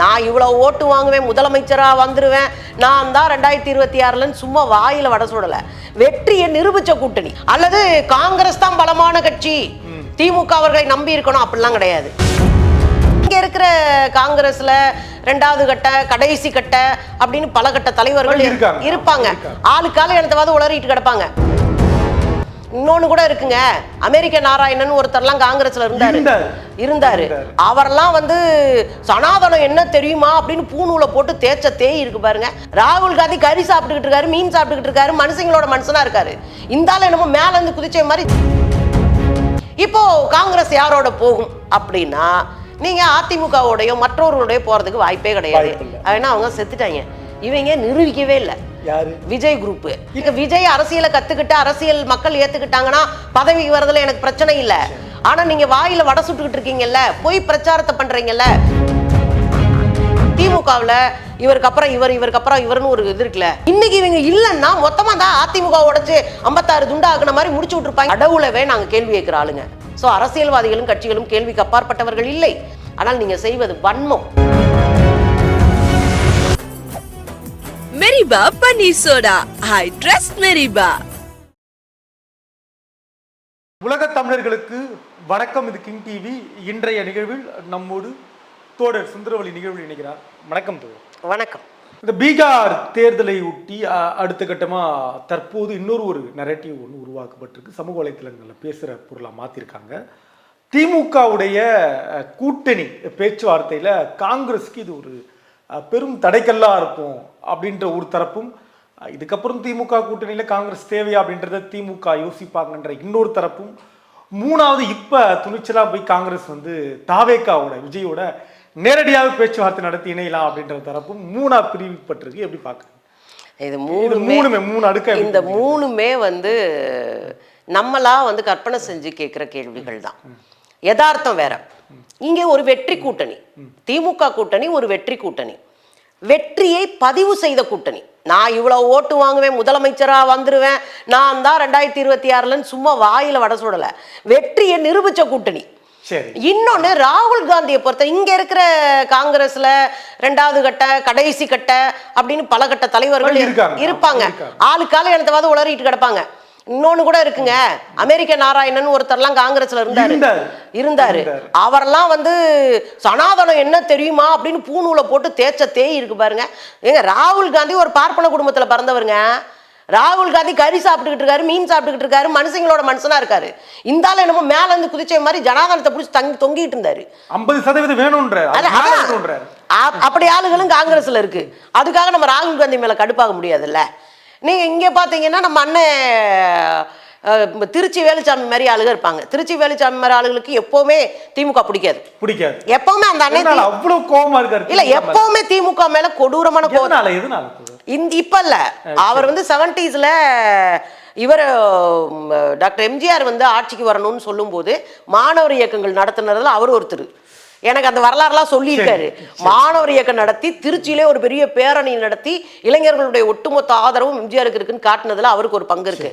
நான் இவ்வளவு ஓட்டு வாங்குவேன் முதலமைச்சரா வந்துருவேன். நான் தான் ரெண்டாயிரத்தி இருபத்தி ஆறுலன்னு சும்மா வாயில வட சுடல. வெற்றியை நிரூபிச்ச கூட்டணி. அல்லது காங்கிரஸ் தான் பலமான கட்சி. திமுக அவர்களை நம்பி இருக்கணும் அப்படிலாம் கிடையாது. இங்க இருக்கிற காங்கிரஸ்ல ரெண்டாவது கட்ட கடைசி கட்ட அப்படின்னு பல கட்ட தலைவர்கள். இருப்பாங்க. ஆளுக்கால எனத்தவாது உளறிட்டு கிடப்பாங்க. இன்னொன்னு கூட இருக்குங்க. அமெரிக்க நாராயணன் ஒருத்தர்லாம் காங்கிரஸ்ல இருந்தாரு. இருந்தாரு. அவரெல்லாம் வந்து சனாதனம் என்ன தெரியுமா அப்படின்னு பூணூலை போட்டு தேய்ச்ச தேய் இருக்கு பாருங்க. ராகுல் காந்தி கறி சாப்பிட்டுக்கிட்டு இருக்காரு மீன் சாப்பிட்டுக்கிட்டு இருக்காரு மனுஷங்களோட மனுஷனா இருக்காரு. இந்த ஆளு என்னமோ மேல இருந்து குதிச்ச மாதிரி இப்போ காங்கிரஸ் யாரோட போகும் அப்படின்னா நீங்க அதிமுகவோடய மற்றவர்களுடைய போறதுக்கு வாய்ப்பே கிடையாது. ஏன்னா அவங்க செத்துட்டாங்க. இவங்க நிரூபிக்கவே இல்லை? யாரு? விஜய் குரூப் இங்க விஜய் அரசியலை கத்துக்கிட்டு அரசியல் மக்கள் ஏத்துக்கிட்டாங்கன்னா பதவிக்கு வரதுல எனக்கு பிரச்சனை இல்ல. ஆனா நீங்க வாயில வடை சுட்டுக்கிட்டு இருக்கீங்கல்ல போய் பிரச்சாரத்தை பண்றீங்கல்ல. திமுகவுல இவருக்கு அப்புறம் இவர் இவருக்கு அப்புறம் இவர்னு ஒரு இது இருக்குல்ல. இன்னைக்கு இவங்க இல்லைன்னா மொத்தமா தான் அதிமுக உடைச்சு ஐம்பத்தாறு துண்டா ஆக்குன மாதிரி முடிச்சு விட்டுருப்பாங்க. கடவுளவே நாங்க கேள்வி கேட்கிற ஆளுங்க. சோ அரசியல்வாதிகளும் கட்சிகளும் கேள்விக்கு அப்பாற்பட்டவர்கள் இல்லை. ஆனால் நீங்க செய்வது வன்மம். மெரிபா பன்னீர் சோடா ஐ ட்ரஸ்ட் மெரிபா உலக தமிழர்களுக்கு வணக்கம். இது கிங் டிவி இன்றைய நிகழ்வில் நம்மோடு தோழர் சுந்தரவழி நிகழ்வில் இணைகிறார். வணக்கம் தோழர். வணக்கம். இந்த பீகார் தேர்தலை ஒட்டி அ- அடுத்த கட்டமா தற்போது இன்னொரு ஒரு நெரட்டிவ் ஒன்று உருவாக்கப்பட்டிருக்கு. சமூக வலைத்தளங்களில் பேசுகிற பொருளாக மாற்றிருக்காங்க திமுகவுடைய கூட்டணி பேச்சுவார்த்தையில் காங்கிரஸுக்கு இது ஒரு பெரும் தடைக்கல்லா இருக்கும் அப்படின்ற ஒரு தரப்பும் இதுக்கப்புறம் திமுக கூட்டணியில் காங்கிரஸ் தேவையா அப்படின்றத திமுக யோசிப்பாங்கன்ற இன்னொரு தரப்பும் மூணாவது இப்போ துணிச்சலாக போய் காங்கிரஸ் வந்து தாவேக்காவோட விஜயோட நேரடியாக பேச்சுவார்த்தை நடத்தி இணையலாம் அப்படின்ற தரப்பும் மூணா பிரிவுபட்டிருக்கு. எப்படி பார்க்குறீங்க இது இது மூணுமே மூணு அடுக்க இந்த மூணுமே வந்து நம்மளா வந்து கற்பனை செஞ்சு கேட்குற கேள்விகள் தான் யதார்த்தம் வேற. இங்கே ஒரு வெற்றி கூட்டணி. திமுக கூட்டணி ஒரு வெற்றி கூட்டணி. வெற்றியை பதிவு செய்த கூட்டணி. நான் இவ்வளவு ஓட்டு வாங்குவேன் முதலமைச்சரா வந்துருவேன். நான் தான் ரெண்டாயிரத்தி இருபத்தி ஆறுலன்னு சும்மா வாயில வட சுடல. வெற்றியை நிரூபிச்ச கூட்டணி. சரி. இன்னொன்னு ராகுல் காந்தியை பொறுத்த இங்க இருக்கிற காங்கிரஸ்ல ரெண்டாவது கட்ட கடைசி கட்ட அப்படின்னு பல கட்ட தலைவர்கள். இருப்பாங்க. ஆளுக்கால எனத்தவாது உளறிட்டு கிடப்பாங்க. இன்னொன்னு கூட இருக்குங்க. அமெரிக்க நாராயணன் ஒருத்தர்லாம் காங்கிரஸ்ல இருந்தாரு. இருந்தாரு. அவரெல்லாம் வந்து சனாதனம் என்ன தெரியுமா அப்படின்னு பூணூலை போட்டு தேய்ச்ச தேய் இருக்கு பாருங்க. ஏங்க ராகுல் காந்தி ஒரு பார்ப்பன குடும்பத்துல பிறந்தவருங்க. ராகுல் காந்தி கறி சாப்பிட்டுக்கிட்டு இருக்காரு மீன் சாப்பிட்டுக்கிட்டு இருக்காரு மனுஷங்களோட மனுஷனா இருக்காரு. இந்த ஆளு என்னமோ மேல இருந்து குதிச்ச மாதிரி ஜனாதனத்தை பிடிச்சி தங்கி தொங்கிட்டு இருந்தாரு. ஐம்பது சதவீதம் வேணும்ன்ற அப்படி ஆளுகளும் காங்கிரஸ்ல இருக்கு. அதுக்காக நம்ம ராகுல் காந்தி மேல கடுப்பாக முடியாதுல்ல. நீங்க இங்க பாத்தீங்கன்னா நம்ம அண்ணன் திருச்சி வேலுச்சாமி மாதிரி ஆளுங்க இருப்பாங்க. திருச்சி வேலுச்சாமி மாதிரி ஆளுகளுக்கு எப்பவுமே திமுக பிடிக்காது. பிடிக்காது. எப்பவுமே அந்த அண்ணன் அவ்வளவு கோவமா இருக்காரு இல்ல எப்பவுமே திமுக மேல கொடூரமான தோழர்? இந்த இப்ப இல்ல. அவர் வந்து செவன்டிஸ்ல இவர் டாக்டர் எம்ஜிஆர் வந்து ஆட்சிக்கு வரணும்னு சொல்லும்போது மாணவர் இயக்கங்கள் நடத்துனதுல அவர் ஒருத்தர். எனக்கு அந்த வரலாறுலாம் சொல்லியிருக்காரு. மாணவர் இயக்கம் நடத்தி திருச்சியிலே ஒரு பெரிய பேரணி நடத்தி இளைஞர்களுடைய ஒட்டுமொத்த ஆதரவும் எம்ஜிஆருக்கு இருக்குன்னு காட்டுனதுல அவருக்கு ஒரு பங்கு இருக்கு.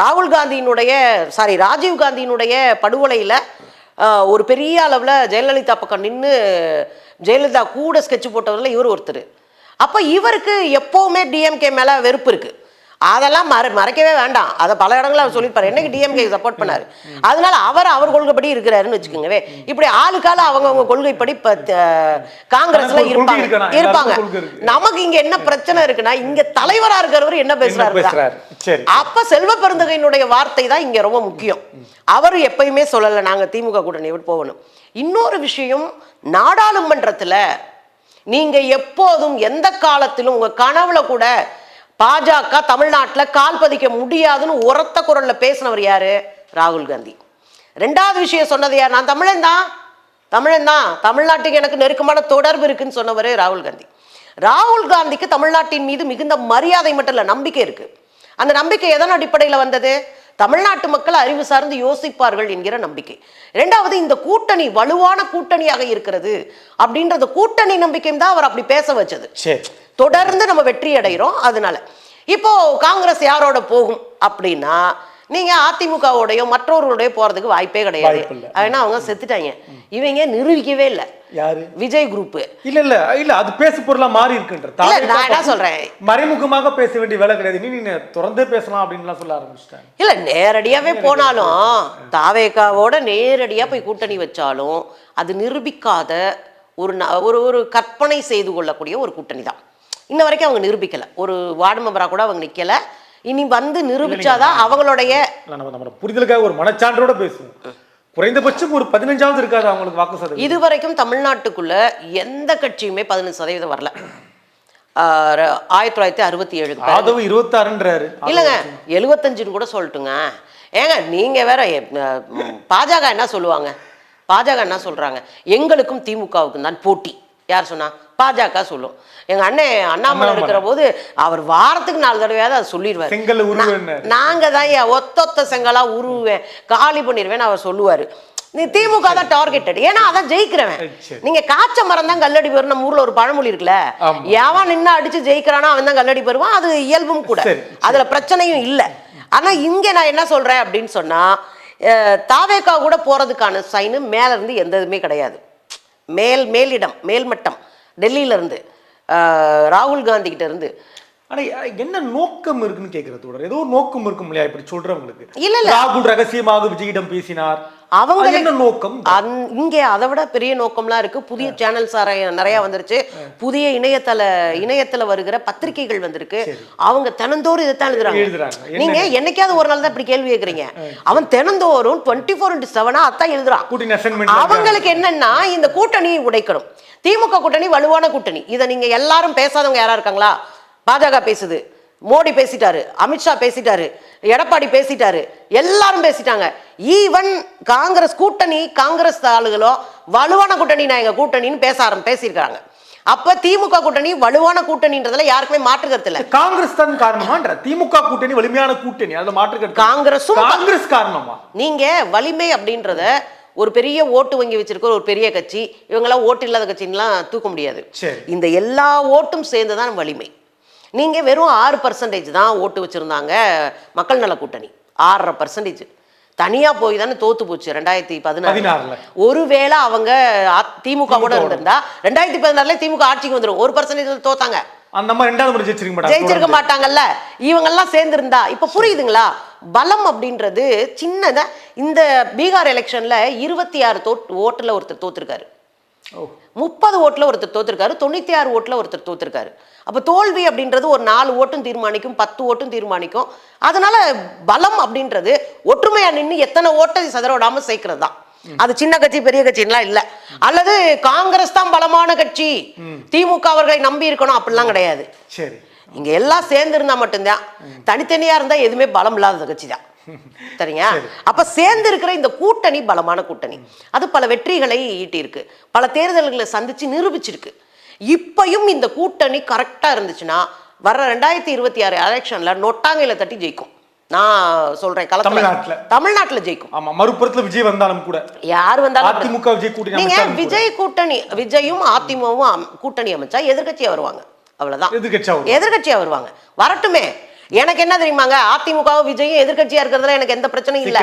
ராகுல் காந்தியினுடைய சாரி ராஜீவ் காந்தியினுடைய படுகொலையில ஒரு பெரிய அளவுல ஜெயலலிதா பக்கம் நின்று ஜெயலலிதா கூட ஸ்கெட்ச் போட்டவர்ல இவர் ஒருத்தர். அப்ப இவருக்கு எப்பவுமே டிஎம்கே மேல வெறுப்பு இருக்கு. அதெல்லாம் மற மறைக்கவே வேண்டாம். அதை பல இடங்கள்ல அவர் சொல்லியிருப்பாரு. என்னைக்கு டிஎம்கே சப்போர்ட் பண்ணாரு? அதனால அவர் அவர் கொள்கைப்படி இருக்கிறாருன்னு வச்சுக்கோங்கவே இப்படி ஆளுக்கால அவங்கவங்க கொள்கைப்படி இப்ப காங்கிரஸ்ல இருப்பாங்க? இருப்பாங்க. நமக்கு இங்க என்ன பிரச்சனை இருக்குன்னா இங்க தலைவரா இருக்கிறவர் என்ன பேசுறாரு அப்ப செல்வ பெருந்தகையினுடைய வார்த்தை தான் இங்க ரொம்ப முக்கியம். அவர் எப்பயுமே சொல்லல நாங்க திமுக கூட்டணி விட்டு போகணும். இன்னொரு விஷயம் நாடாளுமன்றத்துல நீங்க எப்போதும் எந்த காலத்திலும் உங்க கனவுல கூட பாஜக தமிழ்நாட்டில் கால் பதிக்க முடியாதுன்னு உரத்த குரலில் பேசினவர் யாரு? ராகுல் காந்தி. ரெண்டாவது விஷயம் சொன்னது யார்? நான் தமிழன் தான். தமிழன் தான். தமிழ்நாட்டுக்கு எனக்கு நெருக்கமான தொடர்பு இருக்குன்னு சொன்னவர் ராகுல் காந்தி. ராகுல் காந்திக்கு தமிழ்நாட்டின் மீது மிகுந்த மரியாதை மட்டும் இல்லை நம்பிக்கை இருக்கு. அந்த நம்பிக்கை எதன் அடிப்படையில் வந்தது? தமிழ்நாட்டு மக்கள் அறிவு சார்ந்து யோசிப்பார்கள் என்கிற நம்பிக்கை. இரண்டாவது இந்த கூட்டணி வலுவான கூட்டணியாக இருக்கிறது அப்படின்றது கூட்டணி நம்பிக்கையும் தான் அவர் அப்படி பேச வச்சது. சரி தொடர்ந்து நம்ம வெற்றி அடைகிறோம் அதனால இப்போ காங்கிரஸ் யாரோட போகும் அப்படின்னா நீங்க அதிமுகவோடயோ மற்றவர்களுடைய போறதுக்கு வாய்ப்பே கிடையாது. ஏன்னா அவங்க செத்துட்டாங்க. இவங்க நிரூபிக்கவே இல்லை. யாரு? விஜய் குரூப். இல்ல இல்ல இல்ல அது பேசு பொருளா மாறி இருக்குன்ற. நான் என்ன சொல்றேன்? மறைமுகமாக பேச வேண்டிய வேலை கிடையாது. நீ திறந்தே பேசலாம் அப்படின்லாம் சொல்ல ஆரம்பிச்சிட்டாங்க. இல்ல நேரடியாவே போனாலும் தாவேக்காவோட நேரடியா போய் கூட்டணி வச்சாலும் அது நிரூபிக்காத ஒரு ஒரு ஒரு கற்பனை செய்து கொள்ளக்கூடிய ஒரு கூட்டணி தான் இன்ன வரைக்கும் அவங்க நிரூபிக்கல. ஒரு வார்டு மெம்பரா கூட அவங்க நிக்கல. இனி வந்து நிரூபிச்சாதான் அவங்களுடைய நம்ம புரிதலுக்காக ஒரு மனச்சான்றோட பேசுவோம். குறைந்தபட்சம் ஒரு பதினஞ்சாவது இருக்காது அவங்களுக்கு வாக்கு சதவீதம். இதுவரைக்கும் தமிழ்நாட்டுக்குள்ள எந்த கட்சியுமே பதினஞ்சு சதவீதம் வரல. ஆயிரத்தி தொள்ளாயிரத்தி அறுபத்தி ஏழுக்கு ஆதவ இருபத்தாறுன்றாரு. இல்லைங்க எழுபத்தஞ்சுன்னு கூட சொல்லட்டுங்க. ஏங்க நீங்க வேற பாஜக என்ன சொல்லுவாங்க? பாஜக என்ன சொல்றாங்க? எங்களுக்கும் திமுகவுக்கும் தான் போட்டி. யார் சொன்னா? பாஜக சொல்லும். எங்க அண்ணன் அண்ணாமலை. இருக்கிற போது அவர் வாரத்துக்கு நாலு தடவையாவது அதை சொல்லிடுவாரு. நாங்க தான் ஒத்தொத்த செங்கலா உருவேன் காலி பண்ணிடுவேன் அவர் சொல்லுவாரு. நீ திமுக தான் டார்கெட்டட் ஏன்னா அதான் ஜெயிக்கிறவன். நீங்க காய்ச்ச மரம் தான் கல்லடி பெறும் நம்ம ஊர்ல ஒரு பழமொழி இருக்குல்ல. எவன் நின்னு அடிச்சு ஜெயிக்கிறானோ அவன் தான் கல்லடி பெறுவான் அது இயல்பும் கூட. அதுல பிரச்சனையும் இல்ல. ஆனா இங்க நான் என்ன சொல்றேன் அப்படின்னு சொன்னா தாவேக்கா கூட போறதுக்கான சைனு மேல இருந்து எந்த இதுவுமே கிடையாது. மேல் மேலிடம் மேல்மட்டம். டெல்லியில இருந்து அஹ், ராகுல் காந்தி கிட்ட இருந்து ஆனா என்ன நோக்கம் இருக்குன்னு கேக்குறது தொடர் ஏதோ ஒரு நோக்கம் இருக்கும் இல்லையா இப்படி சொல்றவங்களுக்கு? இல்ல, இல்ல. ராகுல் ரகசியமாக விஜயிடம் பேசினார். அவங்க என்ன நோக்கம்? இங்கே அதை விட பெரிய நோக்கம்லாம் இருக்கு. புதிய சேனல்ஸ் நிறைய வந்துருச்சு. புதிய இணையதள இணையத்துல வருகிற பத்திரிகைகள் வந்திருக்கு. அவங்க தினந்தோறும் இதைத்தான் எழுதுறாங்க. நீங்க என்னைக்காவது ஒரு நாள் தான் இப்படி கேள்வி கேக்குறீங்க. அவன் தினந்தோறும் டுவெண்ட்டி ஃபோர் இன்ட்டு செவனா அதான் எழுதுறான். அவங்களுக்கு என்னன்னா இந்த கூட்டணியை உடைக்கணும். திமுக கூட்டணி வலுவான கூட்டணி. இதை நீங்க எல்லாரும் பேசாதவங்க யாரா இருக்காங்களா? பாஜக பேசுது. மோடி பேசிட்டாரு அமித்ஷா பேசிட்டாரு எடப்பாடி பேசிட்டாரு எல்லாரும் பேசிட்டாங்க. ஈவன் காங்கிரஸ் கூட்டணி காங்கிரஸ் ஆளுகளும் வலுவான கூட்டணி நான் எங்க கூட்டணின்னு பேச ஆரம்பி பேசியிருக்காங்க அப்ப திமுக கூட்டணி வலுவான கூட்டணின்றதுல யாருக்குமே மாற்று கருத்து இல்ல. காங்கிரஸ் தான் காரணமான்ற. திமுக கூட்டணி வலிமையான கூட்டணி. அதுல மாற்று கருத்து காங்கிரஸும் காங்கிரஸ் காரணமா? நீங்க வலிமை அப்படின்றத ஒரு பெரிய ஓட்டு வங்கி வச்சிருக்க ஒரு பெரிய கட்சி இவங்கெல்லாம் ஓட்டு இல்லாத கட்சின்லாம் தூக்க முடியாது. இந்த எல்லா ஓட்டும் சேர்ந்து தான் வலிமை. நீங்க வெறும் ஆறு பர்சன்டேஜ் தான் ஓட்டு வச்சிருந்தாங்க மக்கள் நல கூட்டணி. ஆறரை பர்சன்டேஜ் தனியா போய் தானே தோத்து போச்சு ரெண்டாயிரத்தி பதினாறு. பதினாறுல. ஒருவேளை அவங்க திமுக கூட இருந்திருந்தா ரெண்டாயிரத்தி பதினாறுல திமுக ஆட்சிக்கு வந்துடும் ஒரு பர்சன்டேஜ் தோத்தாங்க. அந்த மாதிரி ரெண்டாவது முறை ஜெயிச்சிருக்க மாட்டாங்க. ஜெயிச்சிருக்க மாட்டாங்கல்ல? இவங்கெல்லாம் சேர்ந்திருந்தா இப்ப புரியுதுங்களா? பலம் அப்படின்றது சின்னதா இந்த பீகார் எலெக்ஷன்ல இருபத்தி ஆறு தோட் ஓட்டுல ஒருத்தர் தோத்துருக்காரு. முப்பது ஓட்டுல ஒருத்தர் தோத்துருக்காரு தொண்ணூத்தி ஆறு ஓட்டுல ஒருத்தர் தோத்துருக்காரு. அப்ப தோல்வி அப்படின்றது ஒரு நாலு ஓட்டும் தீர்மானிக்கும் பத்து ஓட்டும் தீர்மானிக்கும். அதனால பலம் அப்படின்றது ஒற்றுமையா நின்று எத்தனை ஓட்டை சதற விடாம சேர்க்கிறது தான் அது சின்ன கட்சி பெரிய கட்சின்லாம் இல்ல. அல்லது காங்கிரஸ் தான் பலமான கட்சி. திமுக அவர்களை நம்பி இருக்கணும் அப்படிலாம் கிடையாது. சரி. இங்க எல்லாம் சேர்ந்து இருந்தா மட்டும்தான். தனித்தனியா இருந்தா எதுவுமே பலம் இல்லாத கட்சி தான் சரிங்க அப்ப சேர்ந்து இருக்கிற இந்த கூட்டணி பலமான கூட்டணி. அது பல வெற்றிகளை ஈட்டியிருக்கு. பல தேர்தல்களை சந்திச்சு நிரூபிச்சிருக்கு. இப்பயும் இந்த கூட்டணி கரெக்டா இருந்துச்சுன்னா வர்ற ரெண்டாயிரத்தி இருபத்தி ஆறு எலெக்ஷன்ல நொட்டாங்கையில தட்டி ஜெயிக்கும். நான் சொல்றேன் களத்துல தமிழ்நாட்டுல. தமிழ்நாட்டுல ஜெயிக்கும். ஆமா மறுபுறத்துல விஜய் வந்தாலும் கூட. யார் வந்தாலும் அதிமுக விஜய் கூட்டணி நீங்க. விஜய் கூட்டணி விஜயும் அதிமுகவும் கூட்டணி அமைச்சா எதிர்க்கட்சியா வருவாங்க. அவ்வளவுதான். எதிர்க்கட்சியா வரும். எதிர்க்கட்சியா வருவாங்க. வரட்டுமே. எனக்கு என்ன தெரியுமாங்க? அதிமுகவும் விஜயும் எதிர்க்கட்சியா இருக்கிறதுல எனக்கு எந்த பிரச்சனையும் இல்ல.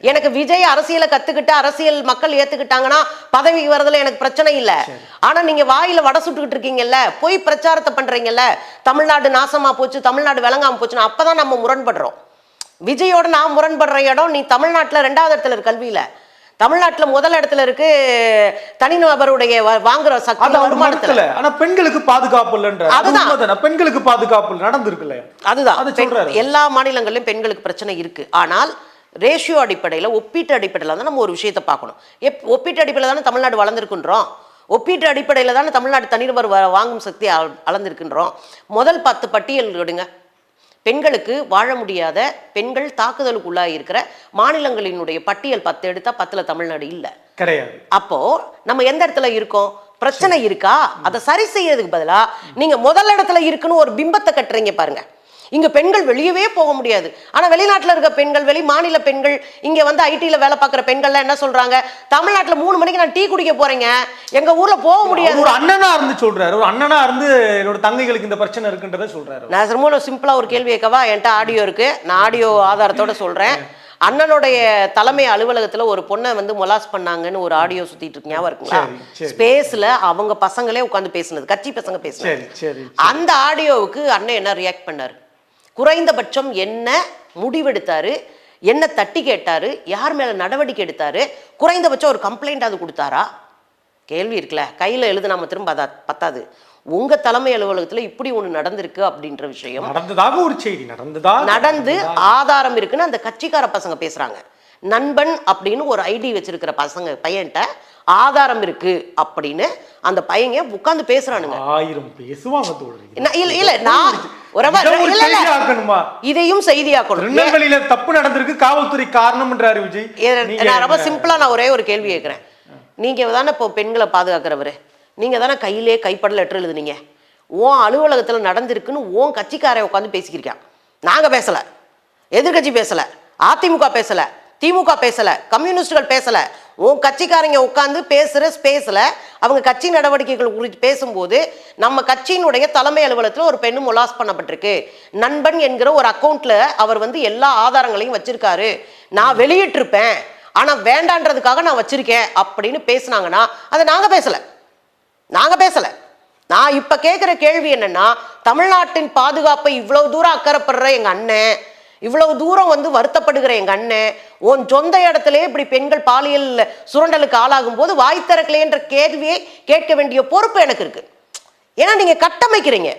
எனக்கு விஜய் அரசியலை கத்துக்கிட்டு அரசியல் மக்கள் ஏத்துக்கிட்டாங்கன்னா பதவிக்கு வரதுல எனக்கு பிரச்சனை இல்ல. ஆனா நீங்க வாயில வடை சுட்டுக்கிட்டு இருக்கீங்கல்ல போய் பிரச்சாரத்தை பண்றீங்கல்ல தமிழ்நாடு நாசமா போச்சு தமிழ்நாடு விளங்காம போச்சுன்னு அப்பதான் நம்ம முரண்படுறோம். விஜயோட நான் முரண்படுற இடம் நீ தமிழ்நாட்டுல ரெண்டாவது இடத்துல இருக்கு கல்வியில. தமிழ்நாட்டுல முதல் இடத்துல இருக்கு தனிநபருடைய வாங்குற சக்தி வருமானத்துல. ஆனா பெண்களுக்கு பாதுகாப்பு இல்லைன்ற அது அதுதான். பெண்களுக்கு பாதுகாப்பு நடந்திருக்குல்ல. அதுதான். எல்லா மாநிலங்களிலும் பெண்களுக்கு பிரச்சனை இருக்கு. ஆனால் ரேஷியோ அடிப்படையில் ஒப்பீட்டு அடிப்படையில் தான் நம்ம ஒரு விஷயத்தை பார்க்கணும். எப் ஒப்பீட்டு அடிப்படையில் தானே தமிழ்நாடு வளர்ந்துருக்குன்றோம். ஒப்பீட்டு அடிப்படையில் தானே தமிழ்நாடு தனிநபர் வாங்கும் சக்தி அள- அளந்திருக்கின்றோம். முதல் பத்து பட்டியல் எடுங்க. பெண்களுக்கு வாழ முடியாத பெண்கள் தாக்குதலுக்கு உள்ளாகி இருக்கிற மாநிலங்களினுடைய பட்டியல் பத்து எடுத்தா பத்துல தமிழ்நாடு இல்லை. கிடையாது. அப்போ நம்ம எந்த இடத்துல இருக்கோம்? பிரச்சனை இருக்கா? அதை சரி செய்யறதுக்கு பதிலா நீங்க முதல் இடத்துல இருக்குன்னு ஒரு பிம்பத்தை கட்டுறீங்க பாருங்க. இங்க பெண்கள் வெளியவே போக முடியாது. ஆனா வெளிநாட்டுல இருக்க பெண்கள் வெளி மாநில பெண்கள் இங்க வந்து ஐடில வேலை பார்க்குற பெண்கள்லாம் என்ன சொல்றாங்க? தமிழ்நாட்டுல மூணு மணிக்கு நான் டீ குடிக்க போறேங்க. எங்க ஊர்ல போக முடியாது. ஒரு அண்ணனா இருந்து சொல்றாரு. ஒரு அண்ணனா இருந்து என்னோட தங்கைகளுக்கு இந்த பிரச்சனை இருக்குன்றத சொல்றாரு நான் ரொம்ப சிம்பிளா ஒரு கேள்வி கேட்கவா? என்கிட்ட ஆடியோ இருக்கு. நான் ஆடியோ ஆதாரத்தோட சொல்றேன். அண்ணனுடைய தலைமை அலுவலகத்துல ஒரு பொண்ணை வந்து மொலாஸ் பண்ணாங்கன்னு ஒரு ஆடியோ சுத்திட்டு இருக்கு. ஞாபகம் இருக்குங்களா. ஸ்பேஸ்ல அவங்க பசங்களே உட்காந்து பேசுனது. கட்சி பசங்க பேசுனது. அந்த ஆடியோவுக்கு அண்ணன் என்ன ரியாக்ட் பண்ணாரு? குறைந்தபட்சம் என்ன முடிவெடுத்தாரு? என்ன தட்டி கேட்டாரு? யார் மேல நடவடிக்கை எடுத்தாரு? குறைந்தபட்சம் ஒரு கம்ப்ளைண்ட் அது கொடுத்தாரா? கேள்வி இருக்குல்ல. கையில எழுது நாம திரும்ப அதா பத்தாது. உங்க தலைமை அலுவலகத்துல இப்படி ஒண்ணு நடந்திருக்கு அப்படின்ற விஷயம். நடந்ததாக ஒரு செய்தி நடந்ததாக நடந்து ஆதாரம் இருக்குன்னு அந்த கட்சிக்கார பசங்க பேசுறாங்க. நண்பன் அப்படின்னு ஒரு ஐடி வச்சிருக்கிற பசங்க பையன்கிட்ட ஆதாரம் இருக்கு அப்படின்னு அந்த பையங்க உட்கார்ந்து பேசுறானுங்க? ஆயிரம் பேசுவாங்க இல்ல இல்ல நான் இதையும் செய்தியாக்கணும். திருநெல்வேலியில தப்பு நடந்திருக்கு காவல்துறை காரணம்ன்றாரு விஜய். நான் ரொம்ப சிம்பிளா நான் ஒரே ஒரு கேள்வி கேட்கிறேன் நீங்க தானே இப்போ பெண்களை பாதுகாக்கிறவரு. நீங்க தானே கையிலே கைப்பட லெட்டர் எழுதுனீங்க. உன் அலுவலகத்துல நடந்திருக்குன்னு உன் கட்சிக்காரன் உட்காந்து பேசிக்கிருக்கான். நாங்க பேசல. எதிர்க்கட்சி பேசல. அதிமுக பேசல. திமுக பேசல. கம்யூனிஸ்டுகள் பேசல. உன் கட்சிக்காரங்க உட்காந்து பேசுகிற ஸ்பேஸில் அவங்க கட்சி நடவடிக்கைகள் குறித்து பேசும்போது நம்ம கட்சியினுடைய தலைமை அலுவலகத்தில் ஒரு பெண்ணு மொலாஸ் பண்ணப்பட்டிருக்கு. நண்பன் என்கிற ஒரு அக்கௌண்ட்டில் அவர் வந்து எல்லா ஆதாரங்களையும் வச்சிருக்காரு. நான் வெளியிட்டிருப்பேன். ஆனால் வேண்டான்றதுக்காக நான் வச்சிருக்கேன் அப்படின்னு பேசுனாங்கன்னா அதை நாங்கள் பேசலை. நாங்கள் பேசலை. நான் இப்போ கேட்குற கேள்வி என்னென்னா தமிழ்நாட்டின் பாதுகாப்பை இவ்வளவு தூரம் அக்கறைப்படுற எங்கள் அண்ணன் இவ்வளவு தூரம் வந்து வருத்தப்படுகிற எங்க அண்ணன் உன் சொந்த இடத்திலே இப்படி பெண்கள் பாலியல் சுரண்டலுக்கு ஆளாகும் போது வாய் திறக்கலைன்ற கேள்வியை கேட்க வேண்டிய பொறுப்பு எனக்கு இருக்கு. ஏன்னா நீங்க கட்டமைக்கிறீங்க.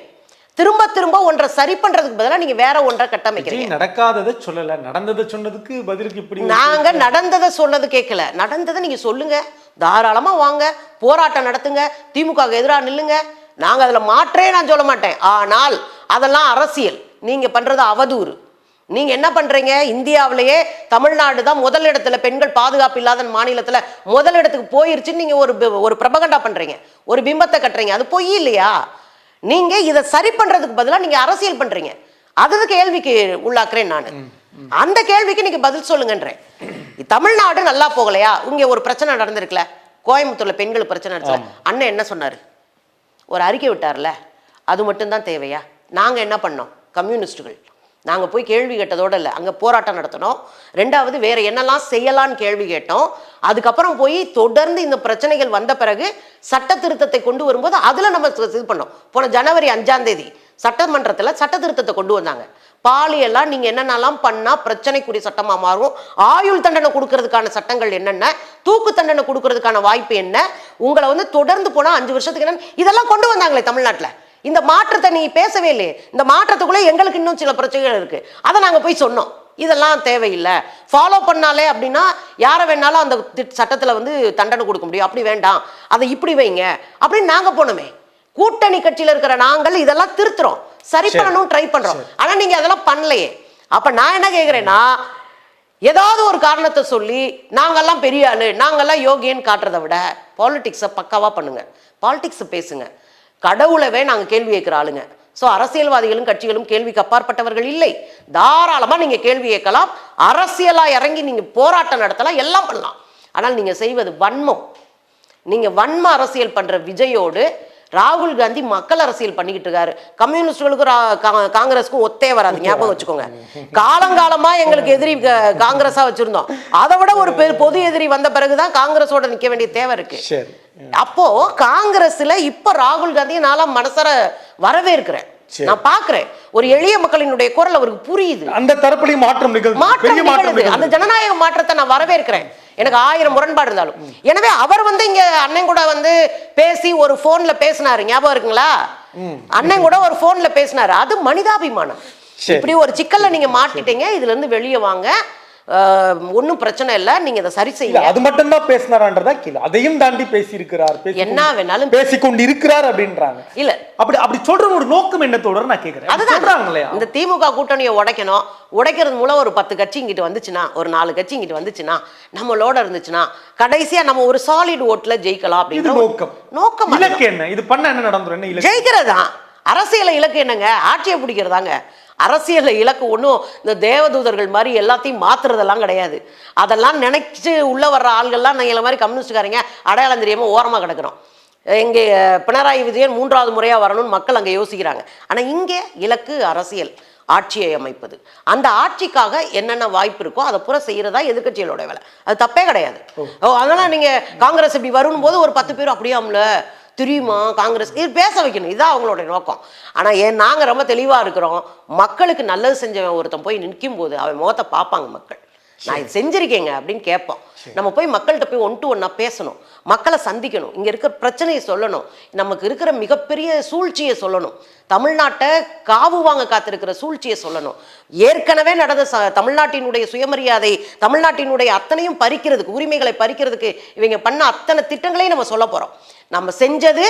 திரும்ப திரும்ப ஒன்றை சரி பண்றதுக்கு பதிலா நீங்க வேற ஒன்றை கட்டமைக்கிறீங்க. நடக்காததை சொல்லல. நடந்ததை சொன்னதுக்கு பதிலுக்கு இப்படி நாங்க நடந்ததை சொன்னது கேட்கல. நடந்ததை நீங்க சொல்லுங்க. தாராளமா வாங்க. போராட்டம் நடத்துங்க. திமுக எதிராக நில்லுங்க. நாங்க அதுல மாற்றே நான் சொல்ல மாட்டேன். ஆனால் அதெல்லாம் அரசியல். நீங்க பண்றது அவதூறு. நீங்க என்ன பண்றீங்க? இந்தியாவிலேயே தமிழ்நாடு தான் முதல் இடத்துல பெண்கள் பாதுகாப்பு இல்லாத மாநிலத்துல முதல் இடத்துக்கு போயிருச்சுன்னு நீங்க ஒரு ஒரு பிரபகண்டா பண்றீங்க. ஒரு பிம்பத்தை கட்டுறீங்க. அது பொய் இல்லையா? நீங்க இதை சரி பண்றதுக்கு பதிலா நீங்க அரசியல் பண்றீங்க. அது கேள்விக்கு உள்ளாக்குறேன் நான். அந்த கேள்விக்கு நீங்க பதில் சொல்லுங்கன்றேன். தமிழ்நாடு நல்லா போகலையா? இங்க ஒரு பிரச்சனை நடந்திருக்குல. கோயம்புத்தூர்ல பெண்கள் பிரச்சனை நடக்கல அண்ணன் என்ன சொன்னாரு? ஒரு அறிக்கை விட்டார்ல. அது மட்டும்தான் தேவையா? நாங்க என்ன பண்ணோம்? கம்யூனிஸ்டுகள். நாங்கள் போய் கேள்வி கேட்டதோடு இல்லை. அங்கே போராட்டம் நடத்தினோம் ரெண்டாவது வேறு என்னெல்லாம் செய்யலாம்னு கேள்வி கேட்டோம். அதுக்கப்புறம் போய் தொடர்ந்து இந்த பிரச்சனைகள் வந்த பிறகு சட்ட திருத்தத்தை கொண்டு வரும்போது அதில் நம்ம இது பண்ணோம். போன ஜனவரி அஞ்சாம் தேதி சட்டமன்றத்தில் சட்ட திருத்தத்தை கொண்டு வந்தாங்க. பாலியெல்லாம் நீங்கள் என்னென்னலாம் பண்ணால் பிரச்சனைக்குரிய சட்டமாக மாறும்? ஆயுள் தண்டனை கொடுக்கறதுக்கான சட்டங்கள் என்னென்ன? தூக்கு தண்டனை கொடுக்கறதுக்கான வாய்ப்பு என்ன? உங்களை வந்து தொடர்ந்து போனால் அஞ்சு வருஷத்துக்கு என்ன? இதெல்லாம் கொண்டு வந்தாங்களே தமிழ்நாட்டில். இந்த மாற்றத்தை நீ பேசவே இல்லையே. இந்த மாற்றத்துக்குள்ளே எங்களுக்கு இன்னும் சில பிரச்சனைகள் இருக்கு. அதை நாங்க போய் சொன்னோம். இதெல்லாம் தேவையில்லை. ஃபாலோ பண்ணாலே அப்படின்னா யாரை வேணாலும் அந்த சட்டத்துல வந்து தண்டனை கொடுக்க முடியும். அப்படி வேண்டாம். அதை இப்படி வைங்க. அப்படின்னு நாங்க போனோமே. கூட்டணி கட்சியில இருக்கிற நாங்கள் இதெல்லாம் திருத்துறோம். சரி பண்ணணும் ட்ரை பண்றோம். ஆனா நீங்க அதெல்லாம் பண்ணலையே. அப்ப நான் என்ன கேக்குறேன்னா ஏதாவது ஒரு காரணத்தை சொல்லி நாங்கெல்லாம் பெரிய ஆளு நாங்கெல்லாம் யோகியன்னு காட்டுறதை விட பாலிடிக்ஸை பக்காவா பண்ணுங்க. பாலிடிக்ஸை பேசுங்க. கடவுளவே நாங்கள் கேள்வி கேட்குற ஆளுங்க. ஸோ அரசியல்வாதிகளும் கட்சிகளும் கேள்விக்கு அப்பாற்பட்டவர்கள் இல்லை. தாராளமாக நீங்கள் கேள்வி கேட்கலாம். அரசியலாக இறங்கி நீங்கள் போராட்டம் நடத்தலாம் எல்லாம் பண்ணலாம். ஆனால் நீங்கள் செய்வது வன்மம். நீங்கள் வன்ம அரசியல் பண்ணுற விஜயோடு ராகுல் காந்தி மக்கள் அரசியல் பண்ணிக்கிட்டு இருக்காரு. கம்யூனிஸ்டுகளுக்கும் காங்கிரஸுக்கும் ஒத்தே வராது. ஞாபகம் வச்சுக்கோங்க. காலங்காலமா எங்களுக்கு எதிரி காங்கிரஸா வச்சிருந்தோம். அதை விட ஒரு பொது எதிரி வந்த பிறகுதான் காங்கிரஸோட நிக்க வேண்டிய தேவை இருக்கு. அப்போ காங்கிரஸ்ல இப்ப ராகுல் காந்தியை நான்லாம் மனசார வரவேற்கிறேன். நான் பாக்குறேன். ஒரு எளிய மக்களினுடைய குரல் அவருக்கு புரியுது. அந்த தரப்புலயும் மாற்றம் மாற்றம் அந்த ஜனநாயக மாற்றத்தை நான் வரவேற்கிறேன். எனக்கு ஆயிரம் முரண்பாடு இருந்தாலும். எனவே அவர் வந்து இங்க அண்ணன் கூட வந்து பேசி ஒரு போன்ல பேசினாரு. ஞாபகம் இருக்குங்களா? அண்ணன் கூட ஒரு போன்ல பேசினாரு. அது மனிதாபிமானம். இப்படி ஒரு சிக்கல்ல நீங்க மாட்டிட்டீங்க. இதுல இருந்து வெளியே வாங்க. ஒன்றும் பிரச்சனை இல்லை. நீங்க இதை சரி செய்யுங்க. அது மட்டும் தான் பேசினாரான்றதா கேள்வி அதையும் தாண்டி பேசி இருக்கிறார் என்ன வேணாலும் பேசிக்கொண்டு இருக்கிறார் அப்படின்றாங்க. இல்ல அப்படி அப்படி சொல்ற ஒரு நோக்கம் என்ன தொடர் நான் கேக்குறேன். அப்படி அதுதான். இல்லையா இந்த திமுக கூட்டணியை உடைக்கணும். உடைக்கிறது மூலம் ஒரு பத்து கட்சி இங்கிட்டு வந்துச்சுன்னா ஒரு நாலு கட்சி இங்கிட்டு வந்துச்சுன்னா நம்மளோட இருந்துச்சுன்னா கடைசியா நம்ம ஒரு சாலிட் ஓட்டுல ஜெயிக்கலாம் அப்படின்னு நோக்கம். நோக்கம். இலக்கு என்ன? இது பண்ண என்ன நடந்துரும்? என்ன ஜெயிக்கிறது? அரசியல இலக்கு என்னங்க? ஆட்சியை பிடிக்கிறதாங்க. அரசியல்ல இலக்கு ஒன்றும் இந்த தேவதூதர்கள் மாதிரி எல்லாத்தையும் மாத்துறதெல்லாம் கிடையாது. அதெல்லாம் நினைச்சு உள்ள வர்ற ஆள்கள்லாம் எங்களை மாதிரி கம்யூனிஸ்ட்காரங்க அடையாளம் தெரியாம ஓரமா கிடக்குறோம். இங்கே பினராயி விஜயன் மூன்றாவது முறையாக வரணும்னு மக்கள் அங்கே யோசிக்கிறாங்க. ஆனால் இங்கே இலக்கு அரசியல் ஆட்சியை அமைப்பது. அந்த ஆட்சிக்காக என்னென்ன வாய்ப்பு இருக்கோ அதை பூரா செய்யறதா எதிர்க்கட்சிகளோட வேலை. அது தப்பே கிடையாது. ஓ. அதனால நீங்க காங்கிரஸ் இப்படி வரும் போது ஒரு பத்து பேர் அப்படியாம்ல தெரியுமா? காங்கிரஸ் இது பேச வைக்கணும். இதுதான் அவங்களோட நோக்கம். ஆனா ஏன் நாங்க ரொம்ப தெளிவா இருக்கிறோம். மக்களுக்கு நல்லது செஞ்சவன் ஒருத்தன் போய் நிற்கும் போது அவன் முகத்தை பார்ப்பாங்க மக்கள். நான் இது செஞ்சிருக்கேங்க அப்படின்னு கேட்போம். நம்ம போய் மக்கள்கிட்ட போய் ஒன் டு ஒன்னா பேசணும். மக்களை சந்திக்கணும். இங்க இருக்கிற பிரச்சனையை சொல்லணும். நமக்கு இருக்கிற மிகப்பெரிய சூழ்ச்சியை சொல்லணும். தமிழ்நாட்டை காவு வாங்க காத்திருக்கிற சூழ்ச்சியை சொல்லணும். ஏற்கனவே நடந்த ச தமிழ்நாட்டினுடைய சுயமரியாதை தமிழ்நாட்டினுடைய அத்தனையும் பறிக்கிறதுக்கு உரிமைகளை பறிக்கிறதுக்கு இவங்க பண்ண அத்தனை திட்டங்களையும் நம்ம சொல்ல போறோம். நம்ம செஞ்சது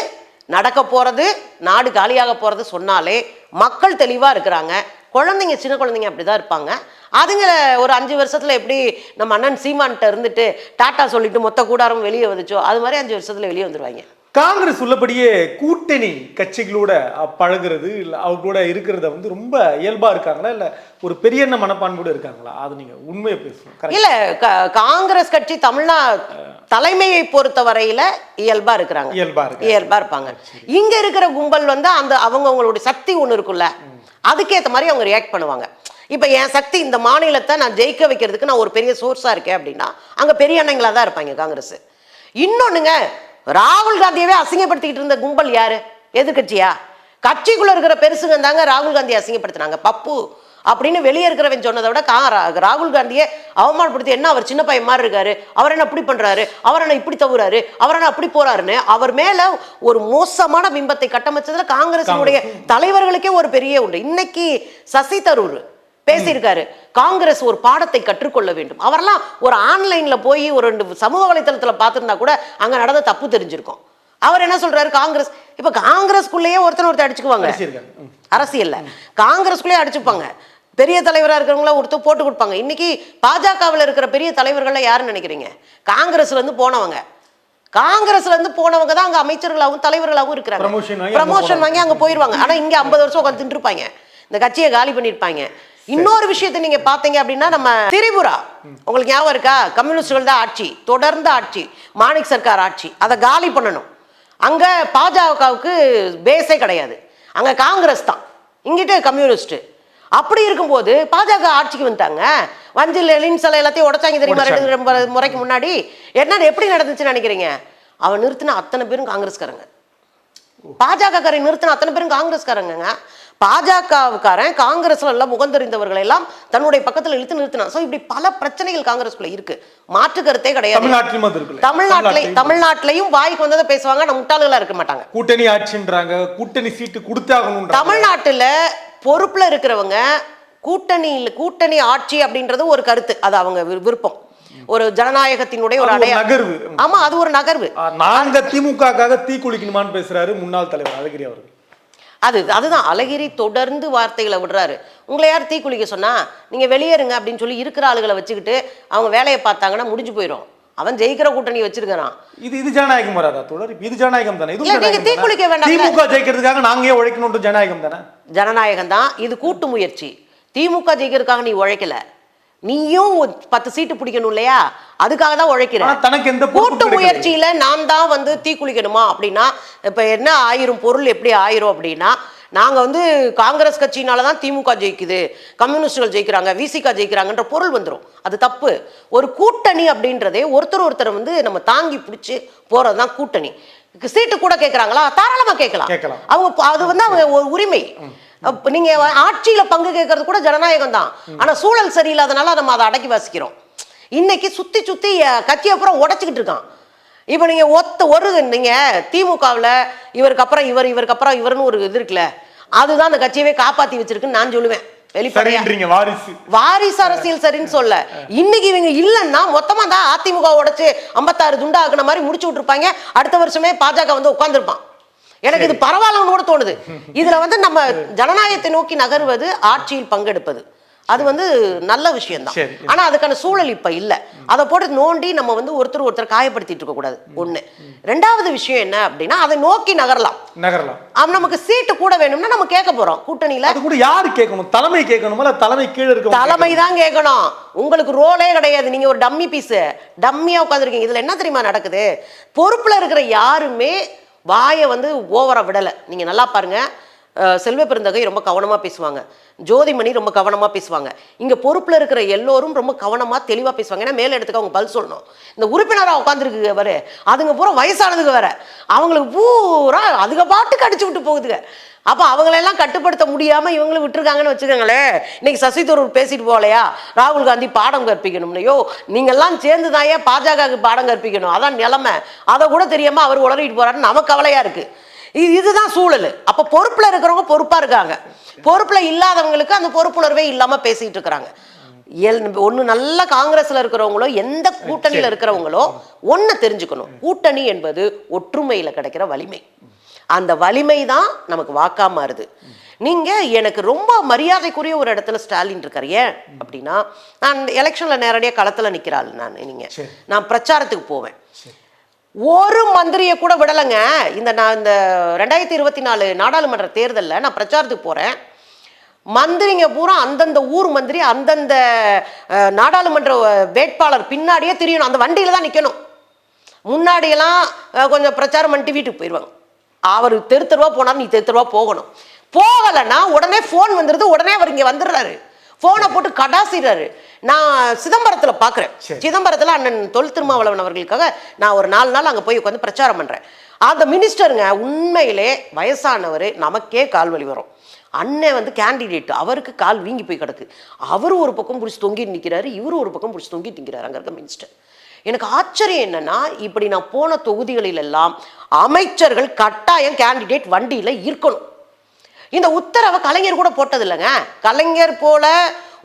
நடக்க போறது நாடு காலியாக போறது சொன்னாலே மக்கள் தெளிவா இருக்கிறாங்க. குழந்தைங்க சின்ன குழந்தைங்க அப்படிதான் இருப்பாங்க. அதுங்கள ஒரு அஞ்சு வருஷத்துல எப்படி நம்ம அண்ணன் சீமான்ட்ட இருந்துட்டு டாட்டா சொல்லிட்டு மொத்த கூடாரம் வெளியே வந்துச்சோ அது மாதிரி அஞ்சு வருஷத்துல வெளியே வந்துருவாங்க. காங்கிரஸ் உள்ளபடியே கூட்டணி கட்சிகளோட பழகுறது இல்ல அவங்களோட இருக்கிறத வந்து ரொம்ப இயல்பா இருக்காங்களா? இல்ல ஒரு பெரிய எண்ண மனப்பான்போட இருக்காங்களா? அது நீங்க உண்மையை பேசணும். இல்ல காங்கிரஸ் கட்சி தமிழ்நா தலைமையை பொறுத்த வரையில இயல்பா இருக்கிறாங்க. இயல்பா இருக்கு இயல்பா இருப்பாங்க. இங்க இருக்கிற கும்பல் வந்து அந்த அவங்கவங்களுடைய சக்தி ஒண்ணு இருக்குல்ல அதுக்கேத்த மாதிரி அவங்க ரியாக்ட் பண்ணுவாங்க. இப்ப என் சக்தி இந்த மாநிலத்தை நான் ஜெயிக்க வைக்கிறதுக்கு நான் ஒரு பெரிய சோர்ஸா இருக்கேன் அப்படின்னா அங்க பெரிய அண்ணங்களா தான் இருப்பாங்க காங்கிரஸ். இன்னொன்னுங்க ராகுல் காந்தியவே அசிங்கப்படுத்திக்கிட்டு இருந்த கும்பல் யாரு? எதிர்க்கட்சியா? கட்சிக்குள்ள இருக்கிற பெருசுங்க தாங்க ராகுல் காந்தியை அசிங்கப்படுத்தினாங்க. பப்பு அப்படின்னு வெளியே இருக்கிறவன் சொன்னதை விட கா ராகுல் காந்தியை அவமானப்படுத்தி என்ன அவர் சின்ன பையன் மாதிரி இருக்காரு? அவர் என்ன இப்படி பண்றாரு? அவர் என்ன இப்படி தவறாரு? அவர் என்ன அப்படி போறாருன்னு அவர் மேல ஒரு மோசமான பிம்பத்தை கட்டமைச்சதுல காங்கிரசினுடைய தலைவர்களுக்கே ஒரு பெரிய உண்டு. இன்னைக்கு சசி தரூர் பேசியிருக்காரு. காங்கிரஸ் ஒரு பாடத்தை கற்றுக்கொள்ள வேண்டும். அவரெல்லாம் ஒரு ஆன்லைன்ல போய் ஒரு ரெண்டு சமூக வலைத்தளத்துல பார்த்திருந்தா கூட அங்க நடந்த தப்பு தெரிஞ்சிருக்கும். அவர் என்ன சொல்றாரு? காங்கிரஸ் இப்ப காங்கிரஸ்குள்ளேயே ஒருத்தர் ஒருத்தர் அடிச்சுக்குவாங்க. அரசியல்ல. காங்கிரஸ்குள்ளேயே அடிச்சுப்பாங்க. பெரிய தலைவரா இருக்கிறவங்கள ஒருத்தர் போட்டு கொடுப்பாங்க. இன்னைக்கு பாஜகவில் இருக்கிற பெரிய தலைவர்கள்ல யாருன்னு நினைக்கிறீங்க? காங்கிரஸ்ல இருந்து போனவங்க. காங்கிரஸ்ல இருந்து போனவங்க தான் அங்க அமைச்சர்களாகவும் தலைவர்களாகவும் இருக்கிறாங்க. ப்ரமோஷன். வாங்கி அங்க போயிருவாங்க. ஆனா இங்க ஐம்பது வருஷம் உட்காந்து தின்றுப்பாங்க இந்த கட்சியை காலி பண்ணிருப்பாங்க இன்னொரு விஷயத்தை நீங்க பாத்தீங்க அப்படின்னா நம்ம திரிபுரா. உங்களுக்கு ஞாபகம் இருக்கா? கம்யூனிஸ்டுகள் தான் ஆட்சி தொடர்ந்து ஆட்சி மாணிக் சர்க்கார் ஆட்சி. அதை காலி பண்ணணும். அங்க பாஜகவுக்கு பேஸே கிடையாது. அங்க காங்கிரஸ் தான். இங்கிட்ட கம்யூனிஸ்ட். அப்படி இருக்கும்போது பாஜக ஆட்சிக்கு வந்துட்டாங்க. வஞ்சில் லெலின் சிலை எல்லாத்தையும் உடைச்சாங்க தெரியுமா? ரெண்டு முறைக்கு முன்னாடி. என்ன எப்படி நடந்துச்சுன்னு நினைக்கிறீங்க? அவன் நிறுத்தின அத்தனை பேரும் காங்கிரஸ்காரங்க. பாஜக காரை நிறுத்தின அத்தனை பேரும் காங்கிரஸ்காரங்க பாஜகவுக்காரன் காங்கிரஸ்ல எல்லாம் முகந்தறிந்தவர்களை எல்லாம் தன்னுடைய பக்கத்துல இழுத்து நிறுத்தினான். சோ இப்படி பல பிரச்சனைகள் காங்கிரஸ்குள்ள இருக்கு. மாற்று கருத்தே கிடையாது. தமிழ்நாட்டிலே தமிழ்நாட்டிலையும் வாய்க்கு வந்ததை பேசுவாங்க நம்ம முட்டாள்களா இருக்க மாட்டாங்க. கூட்டணி ஆட்சின்றாங்க கூட்டணி சீட்டு கொடுத்தாகணும் தமிழ்நாட்டுல பொறுப்புல இருக்கிறவங்க கூட்டணியில் கூட்டணி ஆட்சி அப்படின்றது ஒரு கருத்து. அது அவங்க விரு- விருப்பம். ஒரு ஜனநாயகத்தினுடைய ஒரு அடைய நகர்வு. ஆமா அது ஒரு நகர்வு. நாங்க திமுகக்காக தீ குளிக்கணுமான்னு பேசுறாரு முன்னாள் தலைவர் அழகிரி அவர்கள். அது அதுதான். அழகிரி தொடர்ந்து வார்த்தைகளை விடுறாரு. உங்களை யார் தீக்குளிக்க சொன்னா நீங்க வெளியேறுங்க அப்படின்னு சொல்லி இருக்கிற ஆளுகளை வச்சுக்கிட்டு அவங்க வேலையை பார்த்தாங்கன்னா முடிஞ்சு போயிடும் அவன் ஜெயிக்கிற கூட்டணி வச்சிருக்கிறான். இது இது ஜனநாயகம் வராதா தொடர் இது ஜனநாயகம் தானே. இல்ல, நீங்க தீக்குளிக்க? வேண்டாம்ல. திமுக ஜெயிக்கிறதுக்காக நாங்க ஏன் உழைக்கணும் ஜனநாயகம் தானே. ஜனநாயகம் தான். இது கூட்டு முயற்சி. திமுக ஜெயிக்கிறதுக்காக நீ உழைக்கல. நீயும் பத்து சீட்டு பிடிக்கணும் இல்லையா? அதுக்காக தான் உழைக்கிற. ஆனா தனக்கு எந்த கூட்டு. முயற்சியில நான் தான் வந்து தீ குளிக்கணுமா அப்படின்னா இப்ப என்ன ஆயிரும் பொருள் எப்படி ஆயிரும் அப்படின்னா நாங்க வந்து காங்கிரஸ் கட்சினால தான் திமுக ஜெயிக்குது கம்யூனிஸ்டுகள் ஜெயிக்கிறாங்க விசிகா ஜெயிக்கிறாங்கன்ற பொருள் வந்துரும். அது தப்பு. ஒரு கூட்டணி அப்படின்றதே ஒருத்தர் ஒருத்தர் வந்து நம்ம தாங்கி பிடிச்சி போறது தான் கூட்டணி. சீட்டு கூட கேட்கறாங்களா தாராளமா கேட்கலாம். அவங்க அது வந்து அவங்க ஒரு உரிமை. நீங்க ஆட்சியில பங்கு கேட்கறது கூட ஜனநாயகம் தான். ஆனா சூழல் சரியில்லாதனால நம்ம அதை அடக்கி வாசிக்கிறோம். இன்னைக்கு சுத்தி சுத்தி கட்சியை அப்புறம் உடைச்சிக்கிட்டு இருக்கான். இப்போ நீங்க ஒத்த ஒரு நீங்க திமுகவில் இவருக்கு அப்புறம் இவர் இவருக்கு அப்புறம் இவர்னு ஒரு இது இருக்குல்ல அதுதான் அந்த கட்சியவே காப்பாத்தி வச்சிருக்குன்னு நான் சொல்லுவேன். வாரிசு. அரசியல் சரின்னு சொல்ல. இன்னைக்கு இவங்க இல்லைன்னா மொத்தமா தான் அதிமுக உடைச்சு ஐம்பத்தாறு துண்டா ஆக்குன மாதிரி முடிச்சு விட்டுருப்பாங்க. அடுத்த வருஷமே பாஜக வந்து உட்கார்ந்திருப்பான். எனக்கு இது பரவாயில்லன்னு கூட தோணுது. இதுல வந்து நம்ம ஜனநாயகத்தை நோக்கி நகர்வது ஆட்சியில் பங்கெடுப்பது. அது வந்து நல்ல விஷயம் தான். ஆனா அதுக்கான சூழல் இப்ப இல்ல. அதை போட்டு நோண்டி நம்ம வந்து ஒருத்தர் ஒருத்தர் காயப்படுத்திட்டு இருக்க கூடாது. ஒண்ணு. ரெண்டாவது விஷயம் என்ன அப்படின்னா அதை நோக்கி நகரலாம். நகரலாம். அவன் நமக்கு சீட்டு கூட வேணும்னா நம்ம கேட்க போறோம். கூட்டணியில அது கூட யாரு கேட்கணும்? தலைமை கேட்கணுமா இல்ல தலைமை கீழே இருக்க தலைமை தான் கேட்கணும். உங்களுக்கு ரோலே கிடையாது. நீங்க ஒரு டம்மி பீஸ் டம்மியா உட்காந்துருக்கீங்க இதுல என்ன தெரியுமா நடக்குது? பொறுப்புல இருக்கிற யாருமே வாயை வந்து ஓவராக விடலை. நீங்கள் நல்லா பாருங்க. செல்வ பெருந்தகை ரொம்ப கவனமாக பேசுவாங்க. ஜோதிமணி ரொம்ப கவனமாக பேசுவாங்க. இங்கே பொறுப்பில் இருக்கிற எல்லோரும் ரொம்ப கவனமாக தெளிவாக பேசுவாங்க. ஏன்னா மேலே இடத்துக்கு அவங்க பதில் சொல்லணும். இந்த உறுப்பினராக உட்காந்துருக்கு பாரு அதுங்க பூரா வயசானதுக்கு வேற. அவங்களுக்கு பூரா அதுங்க பாட்டுக்கு அடிச்சு விட்டு போகுதுங்க. அப்போ அவங்களெல்லாம் கட்டுப்படுத்த முடியாம இவங்களும் விட்டுருக்காங்கன்னு வச்சுக்கோங்களேன் இன்னைக்கு சசி தரூர் பேசிட்டு போகலையா? ராகுல் காந்தி பாடம் கற்பிக்கணும்னையோ நீங்கெல்லாம் சேர்ந்து தான் ஏன் பாஜகவுக்கு பாடம் கற்பிக்கணும். அதான் நிலைமை. அதை கூட தெரியாம அவர் உளறிட்டு போறாருன்னு நமக்கு கவலையா இருக்கு. இது இதுதான் சூழல். அப்போ பொறுப்புல இருக்கிறவங்க பொறுப்பா இருக்காங்க. பொறுப்புல இல்லாதவங்களுக்கு அந்த பொறுப்புணர்வே இல்லாம பேசிட்டு இருக்கிறாங்க. எல் ஒன்று நல்ல காங்கிரஸ்ல இருக்கிறவங்களோ எந்த கூட்டணியில் இருக்கிறவங்களோ ஒன்று தெரிஞ்சுக்கணும். கூட்டணி என்பது ஒற்றுமையில் கிடைக்கிற வலிமை. அந்த வலிமை தான் நமக்கு வாக்கா மாறுது. நீங்க எனக்கு ரொம்ப மரியாதைக்குரிய ஒரு இடத்துல ஸ்டாலின் இருக்காரு. ஏன் அப்படின்னா நான் எலெக்ஷன்ல நேரடியாக களத்துல நிக்கிறாள் நான் நீங்க. சரி. நான் பிரச்சாரத்துக்கு போவேன். ஒரு மந்திரியை கூட விடலைங்க. இந்த நான் இந்த ரெண்டாயிரத்தி இருபத்தி நாலு நாடாளுமன்ற தேர்தலில் நான் பிரச்சாரத்துக்கு போகிறேன் மந்திரிங்க பூரா அந்தந்த ஊர் மந்திரி அந்தந்த நாடாளுமன்ற வேட்பாளர் பின்னாடியே தெரியணும். அந்த வண்டியில தான் நிற்கணும் முன்னாடியெல்லாம் கொஞ்சம் பிரச்சாரம் பண்ணிட்டு வீட்டுக்கு போயிடுவாங்க அவர் தெரு தெருவா போனாலும் நீ தெரு தெருவா போகணும். போகலைன்னா உடனே ஃபோன் வந்துடுது உடனே அவர் இங்கே வந்துடுறாரு. ஃபோனை போட்டு கடாசிடுறாரு. நான் சிதம்பரத்தில் பார்க்குறேன். சிதம்பரத்தில் அண்ணன் தொல் திருமாவளவன் அவர்களுக்காக நான் ஒரு நாலு நாள் அங்கே போய் உட்காந்து பிரச்சாரம் பண்ணுறேன் அந்த மினிஸ்டருங்க உண்மையிலே வயசானவர் நமக்கே கால் வலி வரும். அண்ணன் வந்து கேண்டிடேட் அவருக்கு கால் வீங்கி போய் கிடக்கு. அவர் ஒரு பக்கம் பிடிச்சி தொங்கிட்டு நிற்கிறாரு இவரு ஒரு பக்கம் பிடிச்சி தொங்கிட்டு நிற்கிறாரு அங்கே இருக்க மினிஸ்டர் எனக்கு ஆச்சரியம் என்னன்னா இப்படி நான் போன தொகுதிகளில் எல்லாம் அமைச்சர்கள் கட்டாயம் கேண்டிடேட் வண்டியில் இருக்கணும். இந்த உத்தரவை கலைஞர் கூட போட்டது இல்லைங்க கலைஞர் போல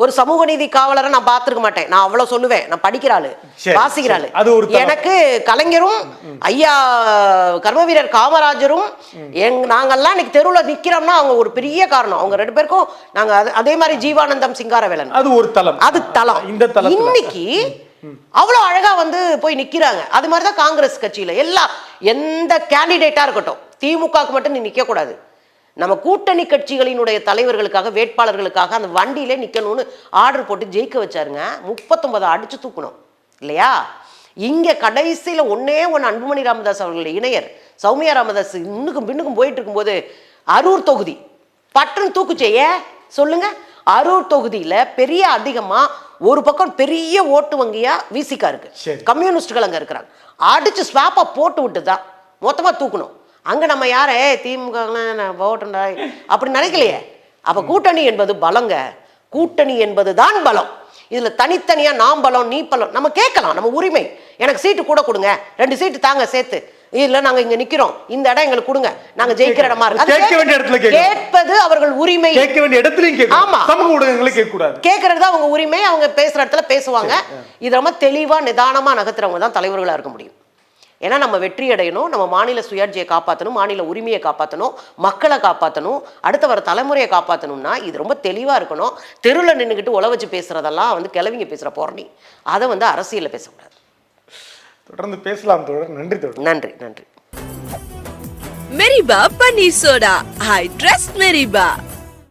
ஒரு சமூக நீதி காவலரை நான் பார்த்துருக்க மாட்டேன். நான் அவ்வளோ சொல்லுவேன். நான் படிக்கிறாள் வாசிக்கிறாள். எனக்கு கலைஞரும் ஐயா கர்ம வீரர் காமராஜரும் எங் நாங்கெல்லாம் இன்னைக்கு தெருவில் நிற்கிறோம்னா அவங்க ஒரு பெரிய காரணம். அவங்க ரெண்டு பேருக்கும் நாங்கள் அது மாதிரி ஜீவானந்தம் சிங்காரவேலன். அது ஒரு தளம். அது தளம். இந்த தளத்துல. இன்னைக்கு அவ்வளோ அழகாக வந்து போய் நிற்கிறாங்க அது மாதிரி தான் காங்கிரஸ் கட்சியில். எல்லா எந்த கேண்டிடேட்டாக இருக்கட்டும் திமுகவுக்கு மட்டும் நீ நிற்கக்கூடாது நம்ம கூட்டணி கட்சிகளினுடைய தலைவர்களுக்காக வேட்பாளர்களுக்காக அந்த வண்டியிலே நிற்கணும்னு ஆர்டர் போட்டு ஜெயிக்க வச்சாருங்க. முப்பத்தொன்பது அடிச்சு தூக்கணும். இல்லையா? இங்கே கடைசியில் ஒன்றே ஒன்று அன்புமணி ராமதாஸ் அவர்களுடைய இணையர் சௌமியா ராமதாஸ் இன்னுக்கும் பின்னுக்கும் போயிட்டு இருக்கும்போது அரூர் தொகுதி. பட்டுன்னு தூக்குச்சே ஏன்? அரூர் தொகுதியில பெரிய அதிகமா ஒரு பக்கம் பெரிய ஓட்டு வங்கியா விசிகா இருக்கு. கம்யூனிஸ்டுகள் அங்க இருக்கிறாங்க. அடிச்சு ஸ்வாப்பா போட்டு விட்டு தான் மொத்தமா தூக்கணும். அங்க நம்ம யாரே? திமுக ஓட்டுண்டா அப்படி நினைக்கலையே. அப்ப கூட்டணி என்பது பலங்க. கூட்டணி என்பது தான் பலம். இதுல தனித்தனியா நாம் பலம் நீ பலம். நம்ம கேட்கலாம். நம்ம உரிமை. எனக்கு சீட்டு கூட கொடுங்க. ரெண்டு சீட்டு தாங்க சேர்த்து. இல்ல நாங்க இங்க நிக்கிறோம். இந்த இடம் எங்களுக்கு கொடுங்க. நாங்க ஜெயிக்கிற இடமா இருக்கு. கேட்க வேண்டிய இடத்துல. கேட்பது அவர்கள் உரிமை. கேட்க வேண்டிய இடத்துலயும் ஆமா. சமூக ஊடகங்களை கேட்க கூடாது கேட்கறது தான் அவங்க உரிமை. அவங்க பேசுற இடத்துல பேசுவாங்க. இது ரொம்ப தெளிவா நிதானமா நகர்த்துறவங்க தான் தலைவர்களா இருக்க முடியும். ஏன்னா நம்ம வெற்றி அடையணும். நம்ம மாநில சுயாட்சியை காப்பாற்றணும் மாநில உரிமையை காப்பாற்றணும் மக்களை காப்பாற்றணும் அடுத்த வர தலைமுறையை காப்பாற்றணும்னா இது ரொம்ப தெளிவாக இருக்கணும். தெருவில் நின்றுக்கிட்டு உழ வச்சு பேசுறதெல்லாம் வந்து கிழவிங்க பேசுகிற போரணி. அதை வந்து அரசியலில் பேசக்கூடாது. தொடர்ந்து பேசலாம் தோழர். நன்றி தோழர். நன்றி நன்றி. மெரிபா பன்னீர் சோடா. I trust மெரிபா